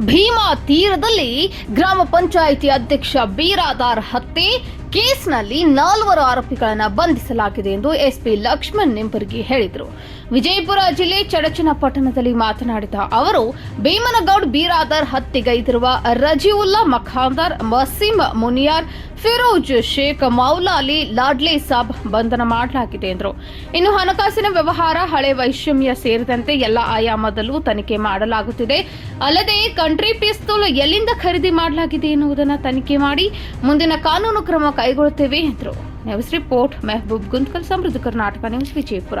ಭೀಮಾ ತೀರದಲ್ಲಿ ಗ್ರಾಮ ಪಂಚಾಯಿತಿ ಅಧ್ಯಕ್ಷ ಬೀರಾದಾರ್ ಹತ್ಯೆ. ಕೇಸ್ನಲ್ಲಿ ನಾಲ್ವರು ಆರೋಪಿಗಳನ್ನು ಬಂಧಿಸಲಾಗಿದೆ ಎಂದು ಎಸ್ಪಿ ಲಕ್ಷ್ಮಣ್ ನಿಂಬರ್ಗಿ ಹೇಳಿದರು. ವಿಜಯಪುರ ಜಿಲ್ಲೆ ಚಡಚನಪಟ್ಟಣದಲ್ಲಿ ಮಾತನಾಡಿದ ಅವರು, ಭೀಮನಗೌಡ್ ಬೀರಾದರ್ ಹತ್ಯೆಗೈದಿರುವ ರಜಿವುಲ್ಲಾ ಮಖಾಂದರ್ ವಸೀಂ ಮುನಿಯಾರ್ ಫಿರೋಜ್ ಶೇಖ್ ಮೌಲಾಲಿ ಲಾಡ್ಲಿ ಸಾಬ್ ಬಂಧನ ಮಾಡಲಾಗಿದೆ ಎಂದರು. ಇನ್ನು ಹಣಕಾಸಿನ ವ್ಯವಹಾರ, ಹಳೆ ವೈಷಮ್ಯ ಸೇರಿದಂತೆ ಎಲ್ಲ ಆಯಾಮದಲ್ಲೂ ತನಿಖೆ ಮಾಡಲಾಗುತ್ತಿದೆ. ಅಲ್ಲದೆ ಕಂಟ್ರಿ ಪಿಸ್ತೂಲ್ ಎಲ್ಲಿಂದ ಖರೀದಿ ಮಾಡಲಾಗಿದೆ ಎನ್ನುವುದನ್ನು ತನಿಖೆ ಮಾಡಿ ಮುಂದಿನ ಕಾನೂನು ಕ್ರಮ ಕೈಗೊಳ್ಳುತ್ತೇವೆ ಎಂದರು. ನ್ಯೂಸ್ ರಿಪೋರ್ಟ್ ಮೆಹಬೂಬ್ ಗುಂತ್ಕಲ್ ಸಮೃದ್ಧ ಕರ್ನಾಟಕ ನ್ಯೂಸ್ ವಿಜಯಪುರ.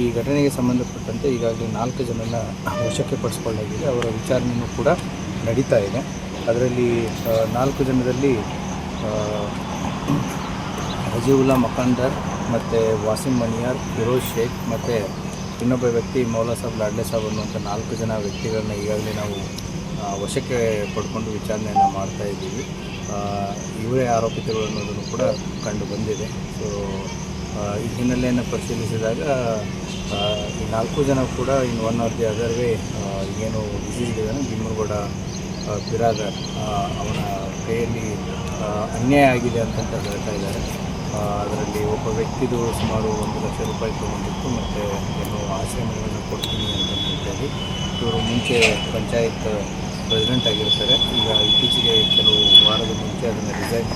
ಈ ಘಟನೆಗೆ ಸಂಬಂಧಪಟ್ಟಂತೆ ಈಗಾಗಲೇ ನಾಲ್ಕು ಜನನ ವಶಕ್ಕೆ ಪಡಿಸ್ಕೊಳ್ಳಲಾಗಿದೆ. ಅವರ ವಿಚಾರಣೆಯೂ ಕೂಡ ನಡೀತಾ ಇದೆ. ಅದರಲ್ಲಿ ನಾಲ್ಕು ಜನದಲ್ಲಿ ಹಜೀವುಲ್ಲಾ ಮಕಾಂದರ್ ಮತ್ತು ವಾಸಿಂ ಮನಿಯಾರ್, ಫಿರೋಜ್ ಶೇಖ್ ಮತ್ತು ಇನ್ನೊಬ್ಬ ವ್ಯಕ್ತಿ ಮೌಲಾ ಸಾಬ್ ಲಾಡ್ಲೆ ಸಾಬ್ ಅನ್ನುವಂಥ ನಾಲ್ಕು ಜನ ವ್ಯಕ್ತಿಗಳನ್ನ ಈಗಾಗಲೇ ನಾವು ವಶಕ್ಕೆ ಪಡ್ಕೊಂಡು ವಿಚಾರಣೆಯನ್ನು ಮಾಡ್ತಾ ಇದ್ದೀವಿ. ಇವರೇ ಆರೋಪಿತರು ಅನ್ನೋದನ್ನು ಕೂಡ ಕಂಡು ಬಂದಿದೆ. ಸೊ ಈ ಹಿನ್ನೆಲೆಯನ್ನು ಪರಿಶೀಲಿಸಿದಾಗ ಈ ನಾಲ್ಕು ಜನ ಕೂಡ in one or the other way ಏನು ಡಿಸೀಸ್ ಇದ್ದಾನೆ, ಭೀಮನಗೌಡ ಬಿರಾದರ್ ಅವನ ಕೈಯಲ್ಲಿ ಅನ್ಯಾಯ ಆಗಿದೆ ಅಂತಂತ ಹೇಳ್ತಾ ಇದ್ದಾರೆ. ಅದರಲ್ಲಿ ಒಬ್ಬ ವ್ಯಕ್ತಿದು ಸುಮಾರು ಒಂದು ಲಕ್ಷ ರೂಪಾಯಿ ತೊಗೊಂಡಿತ್ತು, ಮತ್ತು ಏನು ಆಶ್ರಮಗಳನ್ನು ಕೊಡ್ತೀನಿ ಅಂತ ಹೇಳಿ ಇವರು ಮುಂಚೆ ಪಂಚಾಯತ್ ಪ್ರೆಸಿಡೆಂಟ್ ಆಗಿರ್ತಾರೆ. ಈಗ ಇತ್ತೀಚೆಗೆ ಕೆಲವು ವಾರದ ಮುಂಚೆ ಅದನ್ನು ರಿಸೈನ್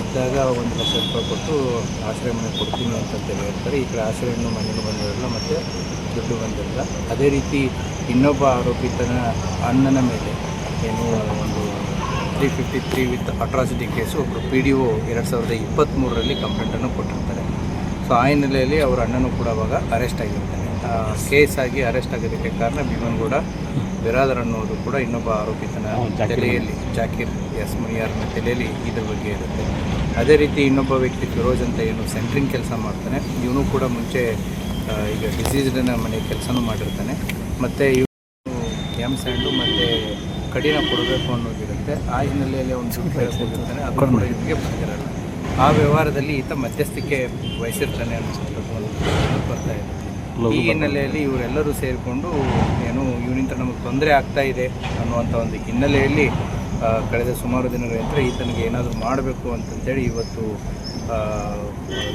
ಇದ್ದಾಗ ಒಂದು ಲಕ್ಷ ರೂಪಾಯಿ ಕೊಟ್ಟು ಆಶ್ರಯ ಮನೆ ಕೊಡ್ತೀನಿ ಅಂತ ಹೇಳ್ತಾರೆ. ಈ ಕಡೆ ಆಶ್ರಯನೂ ಮನೆಯೂ ಬಂದಿರಲ್ಲ ಮತ್ತು ದುಡ್ಡು ಬಂದಿರಲ್ಲ ಅದೇ ರೀತಿ ಇನ್ನೊಬ್ಬ ಆರೋಪಿತನ ಅಣ್ಣನ ಮೇಲೆ ಏನು ಒಂದು three fifty three with atrocity case ಒಬ್ಬರು ಪಿ ಡಿ ಒ ಎರಡು ಸಾವಿರದ ಇಪ್ಪತ್ತ್ಮೂರರಲ್ಲಿ ಕಂಪ್ಲೇಂಟನ್ನು ಕೊಟ್ಟಿರ್ತಾರೆ. ಸೊ ಆ ಹಿನ್ನೆಲೆಯಲ್ಲಿ ಅವರ ಅಣ್ಣನೂ ಕೂಡ ಅವಾಗ ಅರೆಸ್ಟ್ ಆಗಿರ್ತಾನೆ ಕೇಸ್ ಆಗಿ ಅರೆಸ್ಟ್ ಆಗೋದಕ್ಕೆ ಕಾರಣ ಭೀಮನ್ಗೌಡ ಬಿರಾದರ್ ಅನ್ನೋದು ಕೂಡ ಇನ್ನೊಬ್ಬ ಆರೋಪಿತನ ತಲೆಯಲ್ಲಿ ಜಾಕೀರ್ ಎಸ್ ಮುನಿಯಾರ್ನ ತಲೆಯಲ್ಲಿ ಇದ್ರ ಬಗ್ಗೆ ಇರುತ್ತೆ. ಅದೇ ರೀತಿ ಇನ್ನೊಬ್ಬ ವ್ಯಕ್ತಿ ಫಿರೋಜ್ ಅಂತ ಏನು ಸೆಂಟ್ರಿಂಗ್ ಕೆಲಸ ಮಾಡ್ತಾನೆ. ಇವನು ಕೂಡ ಮುಂಚೆ ಈಗ ಡಿಸೀಸ್ಡನ್ನ ಮನೆ ಕೆಲಸನೂ ಮಾಡಿರ್ತಾನೆ. ಮತ್ತು ಇವನು ಎಂ ಸ್ಯಾಂಡು ಮತ್ತು ಕಠಿಣ ಕೊಡಬೇಕು ಅನ್ನೋದಿರುತ್ತೆ. ಆ ಹಿನ್ನೆಲೆಯಲ್ಲಿ ಅವನು ದುಡ್ಡು ಹೋಗಿರ್ತಾನೆ ಅದು ಕೂಡ ಇವನಿಗೆ ಬಂದಿರಲ್ಲ ಆ ವ್ಯವಹಾರದಲ್ಲಿ ಈತ ಮಧ್ಯಸ್ಥಿಕೆ ವಹಿಸಿರ್ತಾನೆ ಅನ್ನೋ ಬರ್ತಾ ಇದೆ. ಈ ಹಿನ್ನೆಲೆಯಲ್ಲಿ ಇವರೆಲ್ಲರೂ ಸೇರಿಕೊಂಡು ಏನು ಇವನಿಂದ ನಮಗೆ ತೊಂದರೆ ಆಗ್ತಾ ಇದೆ ಅನ್ನುವಂಥ ಒಂದು ಹಿನ್ನೆಲೆಯಲ್ಲಿ ಕಳೆದ ಸುಮಾರು ದಿನಗಳಿಂದ ಈತನಿಗೆ ಏನಾದರೂ ಮಾಡಬೇಕು ಅಂತಂತೇಳಿ ಇವತ್ತು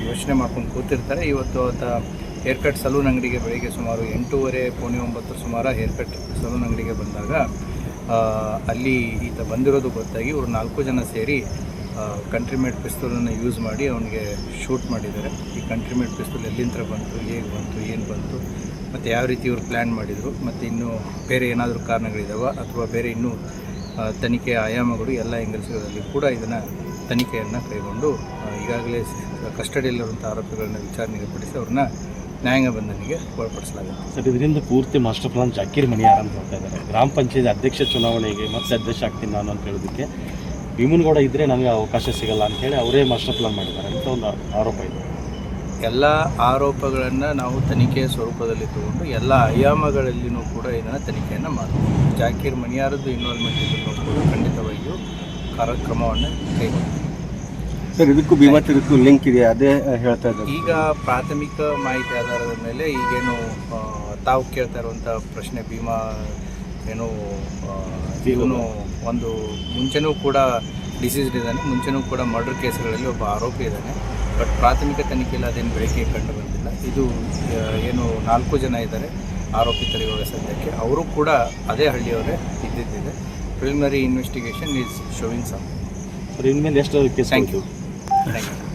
ಯೋಚನೆ ಮಾಡ್ಕೊಂಡು ಕೂತಿರ್ತಾರೆ. ಇವತ್ತು ಆತ ಹೇರ್ ಕಟ್ ಸಲೂನ್ ಅಂಗಡಿಗೆ ಬೆಳಿಗ್ಗೆ ಸುಮಾರು ಎಂಟೂವರೆ ಪೌಣೆ ಒಂಬತ್ತು ಸುಮಾರು ಹೇರ್ ಕಟ್ ಸಲೂನ್ ಅಂಗಡಿಗೆ ಬಂದಾಗ ಅಲ್ಲಿ ಈತ ಬಂದಿರೋದು ಗೊತ್ತಾಗಿ ಇವರು ನಾಲ್ಕು ಜನ ಸೇರಿ ಕಂಟ್ರಿ ಮೇಡ್ ಪಿಸ್ತೂಲನ್ನು ಯೂಸ್ ಮಾಡಿ ಅವನಿಗೆ ಶೂಟ್ ಮಾಡಿದ್ದಾರೆ. ಈ ಕಂಟ್ರಿ ಮೇಡ್ ಪಿಸ್ತೂಲ್ ಎಲ್ಲಿಂದ ಬಂತು, ಹೇಗೆ ಬಂತು, ಏನು ಬಂತು, ಮತ್ತು ಯಾವ ರೀತಿ ಇವರು ಪ್ಲ್ಯಾನ್ ಮಾಡಿದರು, ಮತ್ತು ಇನ್ನೂ ಬೇರೆ ಏನಾದರೂ ಕಾರಣಗಳಿದ್ದಾವೆ ಅಥವಾ ಬೇರೆ ಇನ್ನೂ ತನಿಖೆ ಆಯಾಮಗಳು ಎಲ್ಲ ಎಂಗಲ್ಸ್ಗಳಲ್ಲಿ ಕೂಡ ಇದನ್ನು ತನಿಖೆಯನ್ನು ಕೈಗೊಂಡು ಈಗಾಗಲೇ ಕಸ್ಟಡಿಯಲ್ಲಿರುವಂಥ ಆರೋಪಿಗಳನ್ನ ವಿಚಾರಣೆಗೆ ಪಡಿಸಿ ಅವ್ರನ್ನ ನ್ಯಾಯಾಂಗ ಬಂಧನಿಗೆ ಒಳಪಡಿಸಲಾಗುತ್ತೆ. ಸರ್, ಇದರಿಂದ ಪೂರ್ತಿ ಮಾಸ್ಟರ್ ಪ್ಲಾನ್ ಜಾಕೀರ್ ಮನಿಯಾರ ಅಂತ ಮಾಡ್ತಾ ಇದ್ದಾರೆ. ಗ್ರಾಮ ಪಂಚಾಯತ್ ಅಧ್ಯಕ್ಷ ಚುನಾವಣೆಗೆ ಮತ್ತೆ ಅಧ್ಯಕ್ಷ ಆಗ್ತೀನಿ ನಾನು ಅಂತ ಹೇಳೋದಕ್ಕೆ ಭೀಮನಗೌಡ ಇದ್ದರೆ ನಮಗೆ ಅವಕಾಶ ಸಿಗಲ್ಲ ಅಂತೇಳಿ ಅವರೇ ಮಾಸ್ಟರ್ ಪ್ಲಾನ್ ಮಾಡಿದ್ದಾರೆ. ಅಂತ ಒಂದು ಆರೋಪ ಇದೆ. ಎಲ್ಲ ಆರೋಪಗಳನ್ನು ನಾವು ತನಿಖೆಯ ಸ್ವರೂಪದಲ್ಲಿ ತಗೊಂಡು ಎಲ್ಲ ಆಯಾಮಗಳಲ್ಲಿಯೂ ಕೂಡ ಇದನ್ನು ತನಿಖೆಯನ್ನು ಮಾಡ್ತೀವಿ. ಜಾಕೀರ್ ಮನಿಯಾರದ್ದು ಇನ್ವಾಲ್ವ್ಮೆಂಟ್ ಇದನ್ನು ಕೂಡ ಖಂಡಿತವಾಗಿಯೂ ಕಾರ್ಯಕ್ರಮವನ್ನು ಸರ್ ಇದಕ್ಕೂ ಭೀಮಾ ಇದಕ್ಕೂ ಲಿಂಕ್ ಇದೆ ಅದೇ ಹೇಳ್ತಾ ಇದ್ದಾರೆ. ಈಗ ಪ್ರಾಥಮಿಕ ಮಾಹಿತಿ ಆಧಾರದ ಮೇಲೆ ಈಗೇನು ತಾವು ಕೇಳ್ತಾ ಇರುವಂಥ ಪ್ರಶ್ನೆ ಭೀಮಾ ಏನು ಇವನು ಒಂದು ಮುಂಚೆನೂ ಕೂಡ ಡಿಸೀಸ್ಡ್ ಇದ್ದಾನೆ ಮುಂಚೆನೂ ಕೂಡ ಮರ್ಡರ್ ಕೇಸ್ಗಳಲ್ಲಿ ಒಬ್ಬ ಆರೋಪಿ ಇದ್ದಾನೆ. ಬಟ್ ಪ್ರಾಥಮಿಕ ತನಿಖೆಯಲ್ಲಿ ಅದೇನು ಬೆಳಕಿಗೆ ಕಂಡು ಬಂದಿಲ್ಲ. ಇದು ಏನು ನಾಲ್ಕು ಜನ ಇದ್ದಾರೆ ಆರೋಪಿ ತರೆಯುವಾಗ ಸದ್ಯಕ್ಕೆ. ಅವರು ಕೂಡ ಅದೇ ಹಳ್ಳಿಯವರೇ ಇದ್ದಿದ್ದಿದೆ. Preliminary investigation is showing some sir ಇನ್ಮೇಲೆ ಎಷ್ಟು ಥ್ಯಾಂಕ್ ಯು ಥ್ಯಾಂಕ್ ಯು